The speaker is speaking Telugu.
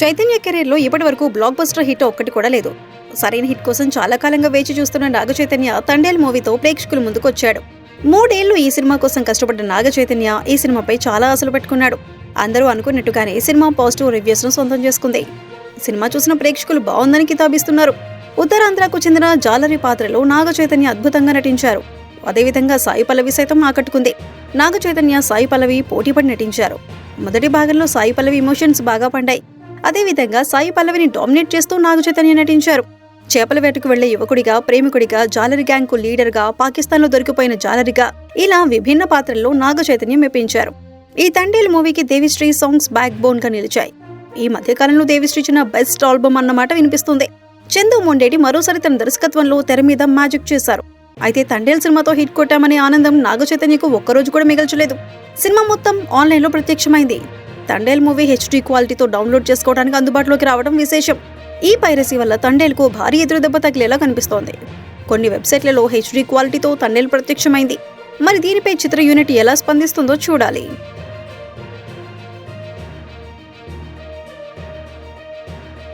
చైతన్య కెరీర్లో ఇప్పటి వరకు బ్లాక్ బస్టర్ హిట్ ఒక్కటి కూడా లేదు. సరైన హిట్ కోసం చాలా కాలంగా వేచి చూస్తున్న నాగ చైతన్య తండేల్ మూవీతో ప్రేక్షకుల ముందుకొచ్చాడు. మూడేళ్ళు ఈ సినిమా కోసం కష్టపడ్డ నాగ చైతన్య ఈ సినిమాపై చాలా ఆశలు పెట్టుకున్నాడు. అందరూ అనుకున్నట్టుగానే సినిమా పాజిటివ్ రివ్యూస్ను సొంతం చేసుకుంది. సినిమా చూసిన ప్రేక్షకులు బాగుందని కితాబిస్తున్నారు. ఉత్తరాంధ్రకు చెందిన జాలరి పాత్రలో నాగ చైతన్య అద్భుతంగా నటించారు. అదేవిధంగా సాయి పల్లవి సైతం ఆకట్టుకుంది. నాగ చైతన్య సాయి పల్లవి పోటీపడి నటించారు. మొదటి భాగంలో సాయి పల్లవి ఇమోషన్స్ బాగా పండాయి. అదేవిధంగా సాయి పల్లవిని డామినేట్ చేస్తూ నాగ చైతన్య నటించారు. చేపల వేటకు వెళ్ళే యువకుడిగా ప్రేమికుడిగా జాలరి గ్యాంగ్కు లీడర్గా పాకిస్తాన్లో దొరికిపోయిన జాలరిగా ఇలా విభిన్న పాత్రల్లో నాగ చైతన్యం మెప్పించారు. ఈ తండేల్ మూవీకి దేవిశ్రీ సాంగ్స్ బ్యాక్ బోన్గా నిలిచాయి. ఈ మధ్యకాలంలో దేవిశ్రీ ఇచ్చిన బెస్ట్ ఆల్బమ్ అన్నమాట వినిపిస్తుంది. చందు మొండేటి మరోసారి తన దర్శకత్వంలో తెర మీద మ్యాజిక్ చేశారు. అయితే తండేల్ సినిమాతో హిట్ కొట్టామనే ఆనందం నాగ చైతన్యకు ఒక్కరోజు కూడా మిగల్చలేదు. సినిమా మొత్తం ఆన్లైన్లో ప్రత్యక్షమైంది. తండేల్ మూవీ హెచ్డీ క్వాలిటీతో డౌన్లోడ్ చేసుకోవడానికి అందుబాటులోకి రావడం విశేషం. ఈ పైరసీ వల్ల తండేల్కు భారీ ఎదురుదెబ్బ తగిలేలా కనిపిస్తోంది. కొన్ని వెబ్సైట్లలో హెచ్డీ క్వాలిటీతో తండేల్ ప్రత్యక్షమైంది. మరి దీనిపై చిత్ర యూనిట్ ఎలా స్పందిస్తుందో చూడాలి.